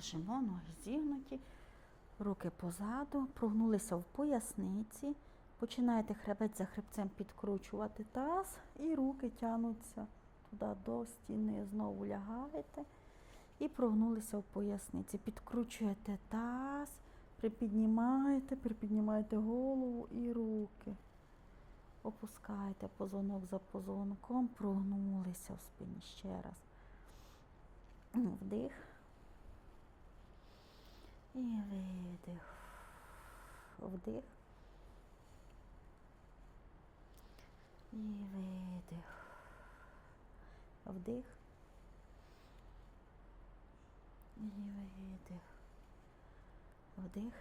лежимо, ноги зігнуті, руки позаду, прогнулися в поясниці. Починаєте хребець за хребцем підкручувати таз і руки тягнуться туди до стіни. Знову лягаєте і прогнулися в поясниці. Підкручуєте таз, припіднімаєте, припіднімаєте голову і руки. Опускаєте позвонок за позвонком, прогнулися в спині ще раз. Вдих. І видих. Вдих. І видих. Вдих. І видих. Вдих.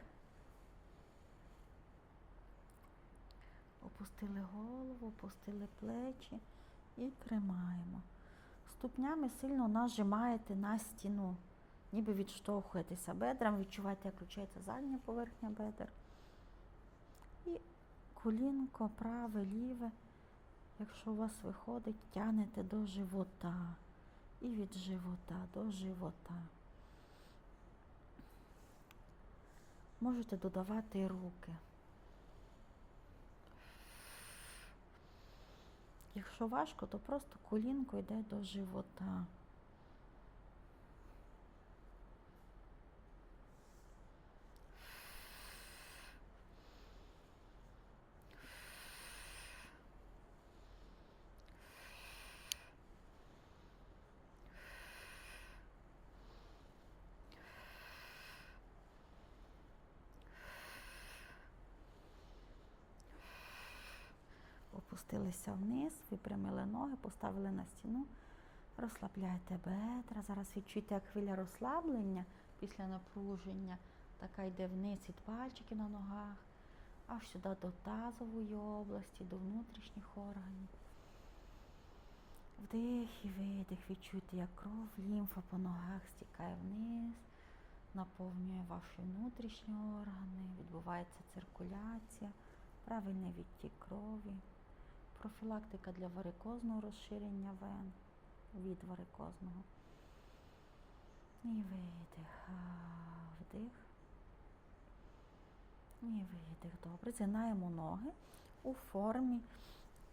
Опустили голову, опустили плечі і тримаємо. Ступнями сильно нажимаєте на стіну, ніби відштовхуєтеся бедрам, відчуваєте, як включається задня поверхня бедер. І колінко праве, ліве, якщо у вас виходить, тягнете до живота. І від живота до живота. Можете додавати руки. Якщо важко, то просто колінко йде до живота. Опустилися вниз, випрямили ноги, поставили на стіну, розслабляйте бедра. Зараз відчуйте, як хвиля розслаблення після напруження, така йде вниз від пальчиків на ногах, аж сюди до тазової області, до внутрішніх органів. Вдих і видих, відчуйте, як кров, лімфа по ногах стікає вниз, наповнює ваші внутрішні органи, відбувається циркуляція, правильний відтік крові, профілактика для варикозного розширення вен, від варикозного. І видих, вдих. І видих. Добре. Згинаємо ноги у формі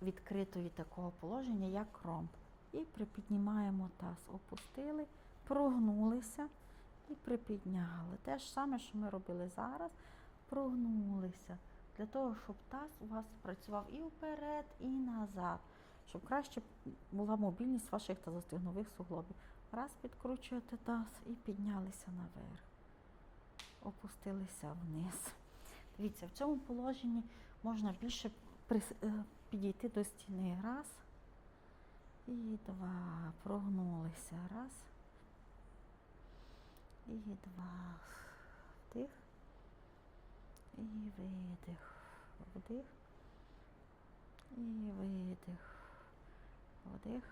відкритої такого положення, як ромб. І припіднімаємо таз. Опустили, прогнулися і припідняли. Те ж саме, що ми робили зараз. Прогнулися. Для того, щоб таз у вас працював і вперед, і назад. Щоб краще була мобільність ваших тазостигнових суглобів. Раз підкручуєте таз і піднялися наверх. Опустилися вниз. Дивіться, в цьому положенні можна більше е, підійти до стіни. Раз. І два. Прогнулися. Раз. І два. Вдих. І видих. Вдих. І видих. Вдих.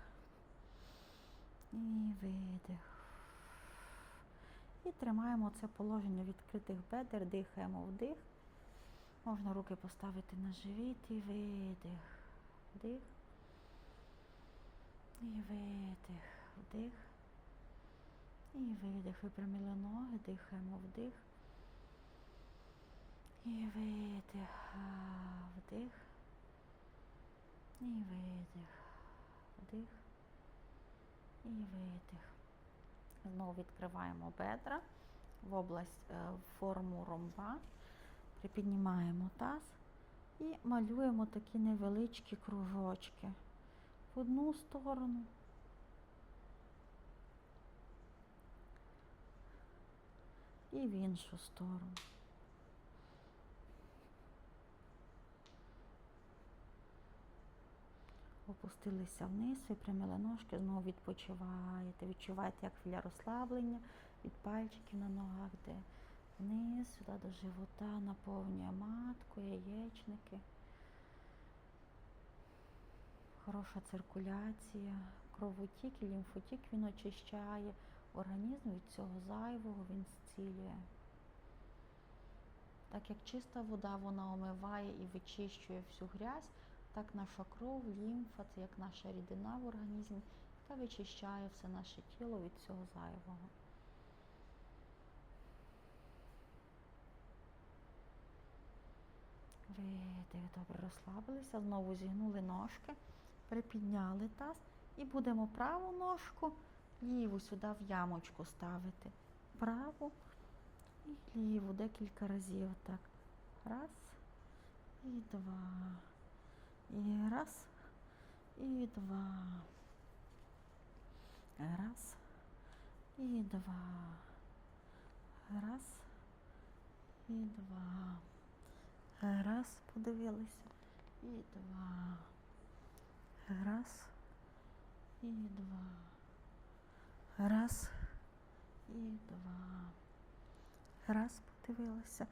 І видих. І тримаємо це положення відкритих бедер, дихаємо вдих. Можна руки поставити на живіт і видих. Вдих. І видих. Вдих. І видих. Випрямили ноги, дихаємо вдих. І видих. Вдих. І видих. Вдих. І видих. Знову відкриваємо бедра в область е, в форму ромба. Припіднімаємо таз і малюємо такі невеличкі кружочки в одну сторону. І в іншу сторону. Опустилися вниз, випрямили ножки, знову відпочиваєте. Відчуваєте, як хвиля розслаблення від пальчиків на ногах, де вниз, сюди до живота, наповнює матку, яєчники. Хороша циркуляція, кровотік і лімфотік він очищає організм від цього зайвого, він зцілює. Так як чиста вода, вона омиває і вичищує всю грязь, так наша кров, лімфа це як наша рідина в організмі, яка вичищає все наше тіло від цього зайвого. Видив, добре розслабилися, знову зігнули ножки, припідняли таз і будемо праву ножку, ліву сюди в ямочку ставити. Праву і ліву декілька разів. Так. Раз і два. І раз і два. Раз і два. Раз і два. Раз, подивилися. І два. Раз. І два. Раз. І два. Раз, подивилися.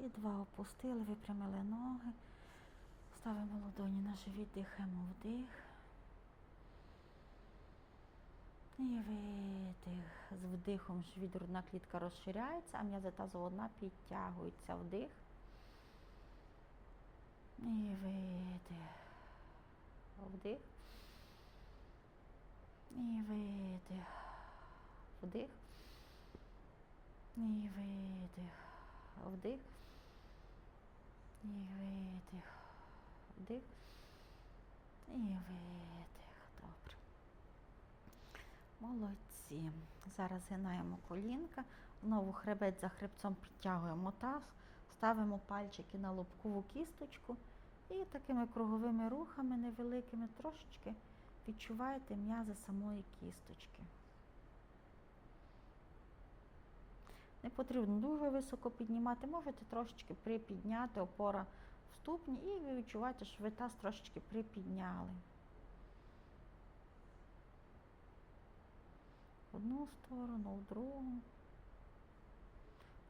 І два опустили, випрямили ноги. Ставимо ладоні на живіт, дихаємо вдих. І видих. З вдихом живіт грудна клітка розширяється, а м'язи тазоводна підтягуються. Вдих. І видих. Вдих. І видих. Вдих. І видих. Вдих. І видих. Вдих. І видих. Добре. Молодці. Зараз згинаємо колінка. Знову хребет за хребцом підтягуємо таз, ставимо пальчики на лобкову кісточку і такими круговими рухами невеликими трошечки відчуваєте м'язи самої кісточки. Не потрібно дуже високо піднімати, можете трошечки припідняти опора в ступні, і ви відчуваєте, що ви таз трошечки припідняли. В одну сторону, в другу.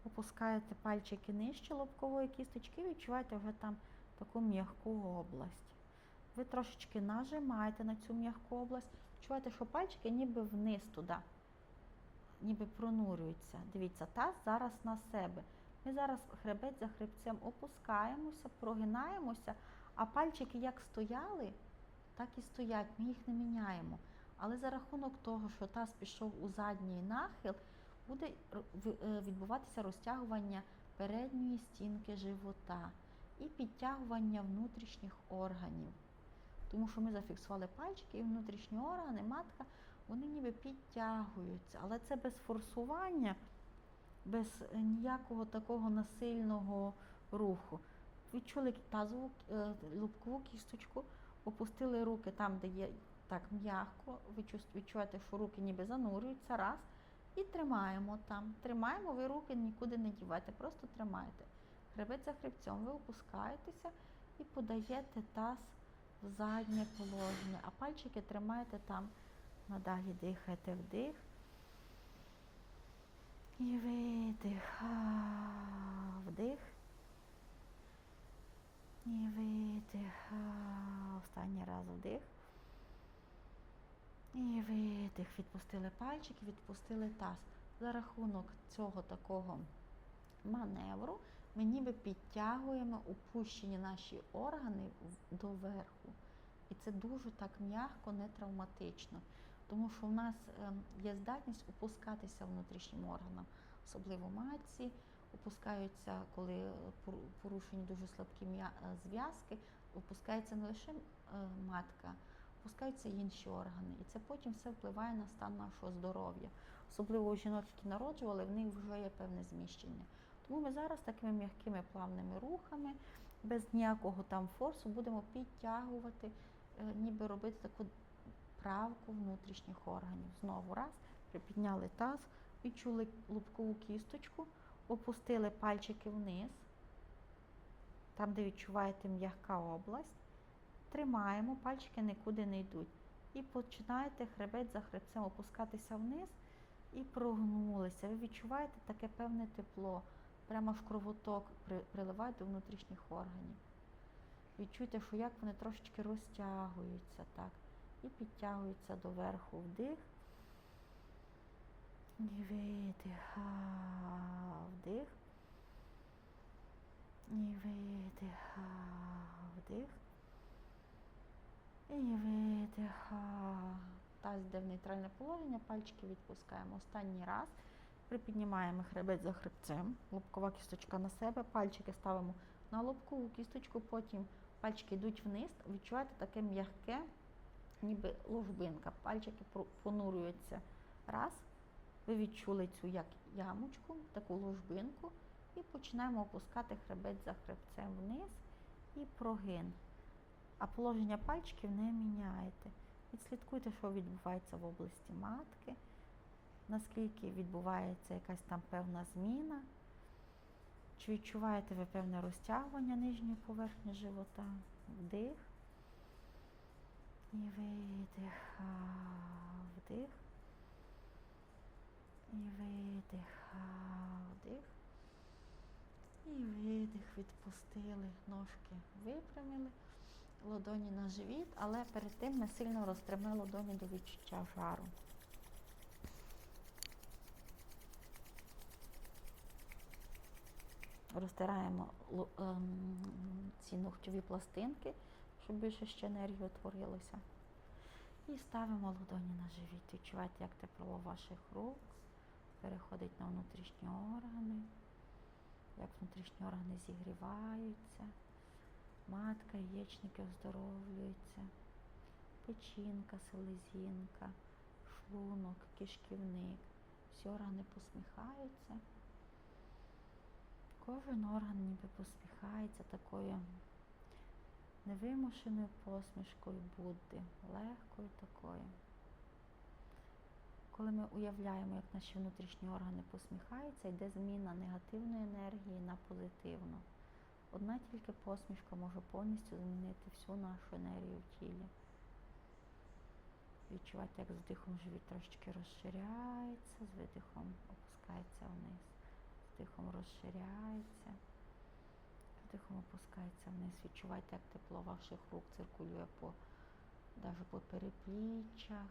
Опускаєте пальчики нижче лобкової кісточки і відчуваєте вже там таку м'яку область. Ви трошечки нажимаєте на цю м'яку область, відчуваєте, що пальчики ніби вниз туди, ніби пронурюються. Дивіться, таз зараз на себе. Ми зараз хребет за хребцем опускаємося, прогинаємося, а пальчики як стояли, так і стоять, ми їх не міняємо. Але за рахунок того, що таз пішов у задній нахил, буде е, відбуватися розтягування передньої стінки живота і підтягування внутрішніх органів. Тому що ми зафіксували пальчики і внутрішні органи, матка, вони ніби підтягуються. Але це без форсування, без ніякого такого насильного руху. Відчули тазову лобкову кісточку, опустили руки там, де є так м'яко, відчуваєте, що руки ніби занурюються, раз. І тримаємо там. Тримаємо, ви руки нікуди не дівайте, просто тримайте. Хребет за хребцем, ви опускаєтеся і подаєте таз в заднє положення, а пальчики тримаєте там, надалі дихаєте вдих. І видих. Вдих. І видих. Останній раз вдих. І видих. Відпустили пальчики, відпустили таз. За рахунок цього такого маневру ми ніби підтягуємо опущені наші органи доверху. І це дуже так м'яко, не травматично. Тому що в нас є здатність опускатися внутрішнім органам, особливо матці, опускаються, коли порушені дуже слабкі зв'язки, опускається не лише матка, опускаються інші органи. І це потім все впливає на стан нашого здоров'я. Особливо у жінок, які народжували, в них вже є певне зміщення. Тому ми зараз такими м'якими плавними рухами, без ніякого там форсу, будемо підтягувати, ніби робити таку правку внутрішніх органів. Знову раз, припідняли таз, відчули лобкову кісточку, опустили пальчики вниз, там, де відчуваєте м'яка область. Тримаємо, пальчики нікуди не йдуть. І починаєте хребет за хребцем опускатися вниз і прогнулися. Ви відчуваєте таке певне тепло. Прямо в кровоток приливає до внутрішніх органів. Відчуйте, що як вони трошечки розтягуються так. І підтягуються доверху вдих. І видих. Вдих. І видих. Вдих. І видих. Таз йде в нейтральне положення, пальчики відпускаємо. Останній раз. Припіднімаємо хребет за хребцем, лобкова кісточка на себе, пальчики ставимо на лобкову кісточку, потім пальчики йдуть вниз, відчуваєте таке м'яке, ніби ложбинка. Пальчики понурюються. Раз. Ви відчули цю як ямочку, таку ложбинку, і починаємо опускати хребець за хребцем вниз і прогин. А положення пальчиків не міняєте. Відслідкуйте, що відбувається в області матки, наскільки відбувається якась там певна зміна. Чи відчуваєте ви певне розтягування нижньої поверхні живота? Вдих. І видих. Вдих. І видих. Вдих. І видих. Відпустили. Ножки випрямили. Ладоні на живіт, але перед тим ми сильно розтримали ладоні до відчуття жару. Розтираємо ем, ці ногтєві пластинки, щоб більше ще енергії утворилося. І ставимо ладоні на живіт. Відчувайте, як тепло ваших рук переходить на внутрішні органи, як внутрішні органи зігріваються, матка, яєчники оздоровлюються, печінка, селезінка, шлунок, кишківник. Всі органи посміхаються. Кожен орган ніби посміхається такою невимушеною посмішкою Будди, легкою такою. Коли ми уявляємо, як наші внутрішні органи посміхаються, йде зміна негативної енергії на позитивну. Одна тільки посмішка може повністю змінити всю нашу енергію в тілі. Відчувати, як з вдихом живіт трошечки розширяється, з видихом опускається вниз. З вдихом розширяється, з вдихом опускається вниз. Відчувайте, як тепло ваших рук циркулює по, навіть по перепліччях.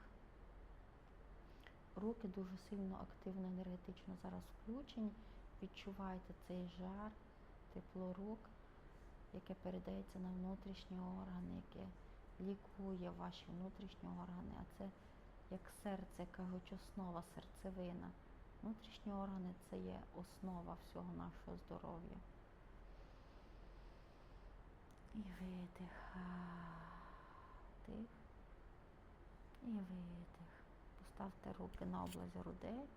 Руки дуже сильно активно енергетично зараз включені. Відчувайте цей жар, тепло рук, яке передається на внутрішні органи, яке лікує ваші внутрішні органи. А це як серце, кажуть, основа, серцевина. Внутрішні органи це є основа всього нашого здоров'я. І видих. А, І видих. Поставте руки на область грудей.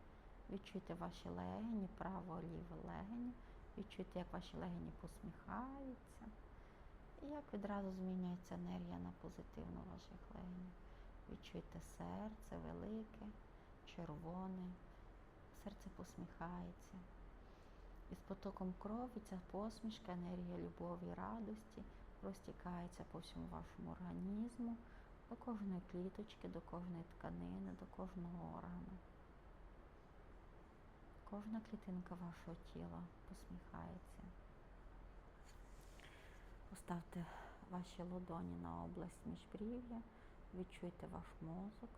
Відчуйте ваші легені, право-ліве легені. Відчуйте, як ваші легені посміхаються. І як відразу змінюється енергія на позитивну ваших легенів. Відчуйте серце велике, червоне, серце посміхається. І з потоком крові ця посмішка, енергія любові радості розтікається по всьому вашому організму, до кожної кліточки, до кожної тканини, до кожного органу. Кожна клітинка вашого тіла посміхається. Поставте ваші ладоні на область міжбрів'я, відчуйте ваш мозок,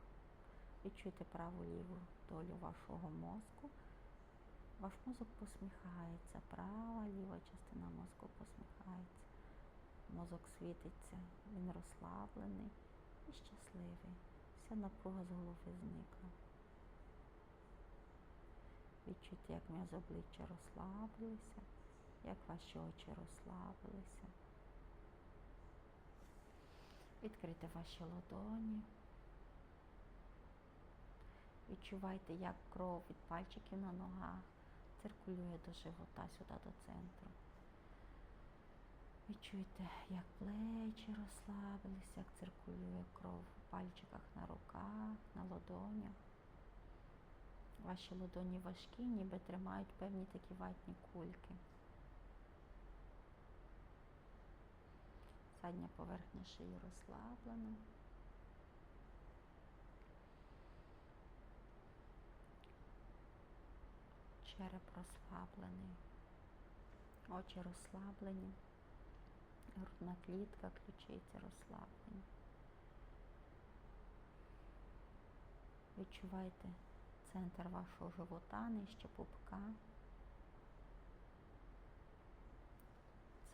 відчуйте праву ліву долю вашого мозку. Ваш мозок посміхається, права, ліва частина мозку посміхається. Мозок світиться, він розслаблений і щасливий. Вся напруга з голови зникла. Відчуйте, як м'язи обличчя розслабилися, як ваші очі розслабилися. Відкрийте ваші ладоні. Відчувайте, як кров від пальчиків на ногах циркулює до живота сюди до центру. Відчуйте, як плечі розслабилися, як циркулює кров в пальчиках на руках, на ладонях. Ваші ладоні важкі, ніби тримають певні такі ватні кульки. Задня поверхня шиї розслаблена. Череп розслаблений, очі розслаблені, грудна клітка, ключиці розслаблені. Відчувайте центр вашого живота, нижче пупка.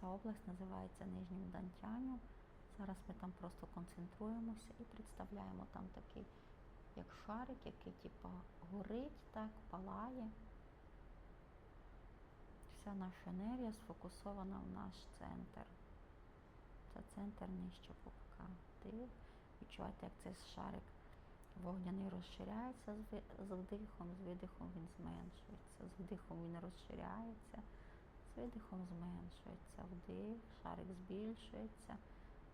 Ця область називається нижнім дантянням. Зараз ми там просто концентруємося і представляємо там такий, як шарик, який типу горить, так, палає. вся наша енергія сфокусована в наш центр. Це центр нижче пупка. Вдих. Відчувайте, як цей шарик вогняний розширяється з вдихом, з видихом він зменшується. З вдихом він розширяється, з видихом зменшується. Вдих, шарик збільшується,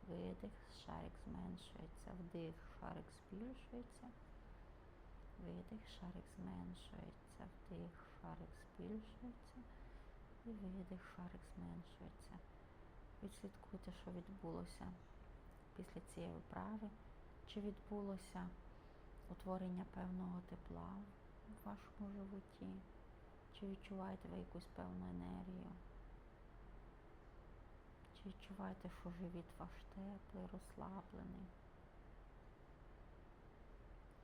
видих, шарик зменшується, вдих, шарик збільшується. Видих, шарик зменшується, вдих, шарик збільшується і видих, шарик зменшується. Відслідкуйте, що відбулося після цієї вправи, чи відбулося утворення певного тепла в вашому животі, чи відчуваєте ви якусь певну енергію, чи відчуваєте, що живіт ваш теплий, розслаблений.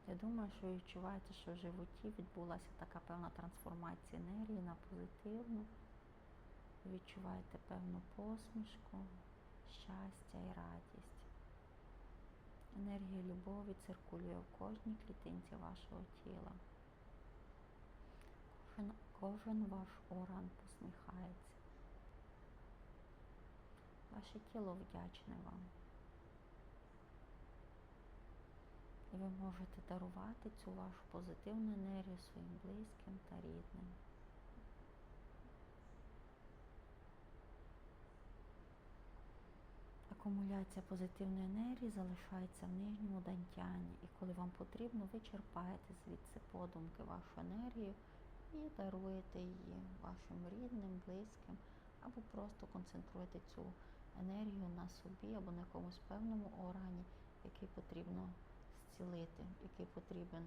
Я думаю, що відчуваєте, що в животі відбулася така певна трансформація енергії на позитивну. Відчуваєте певну посмішку, щастя і радість. Енергія любові циркулює в кожній клітинці вашого тіла. Кожен, кожен ваш орган посміхається. Ваше тіло вдячне вам. І ви можете дарувати цю вашу позитивну енергію своїм близьким та рідним. Акумуляція позитивної енергії залишається в нижньому дантяні, і коли вам потрібно, ви черпаєте звідси подумки вашу енергію і даруєте її вашим рідним, близьким, або просто концентруєте цю енергію на собі або на якомусь певному органі, який потрібно зцілити, який потрібен,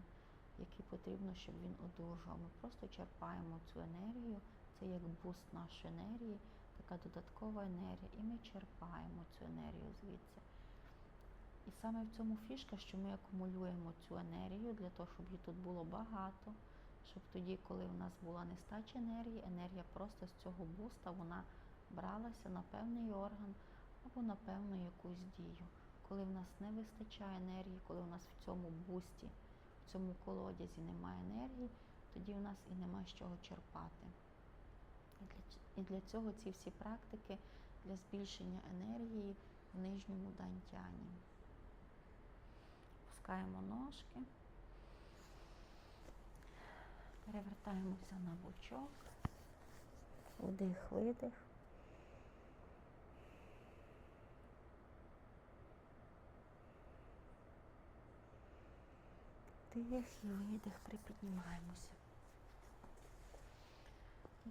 який потрібно, щоб він одужав. Ми просто черпаємо цю енергію, це як буст нашої енергії, така додаткова енергія, і ми черпаємо цю енергію звідси. І саме в цьому фішка, що ми акумулюємо цю енергію для того, щоб її тут було багато, щоб тоді, коли в нас була нестача енергії, енергія просто з цього буста вона бралася на певний орган або на певну якусь дію. Коли в нас не вистачає енергії, коли в нас в цьому бусті, в цьому колодязі немає енергії, тоді в нас і нема з чого черпати. І і для цього ці всі практики для збільшення енергії в нижньому дантяні. Пускаємо ножки, перевертаємося на бочок, вдих, видих. Вдих і видих, припіднімаємося.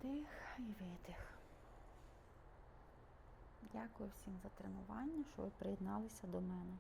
Дих і видих. Дякую всім за тренування, що ви приєдналися до мене.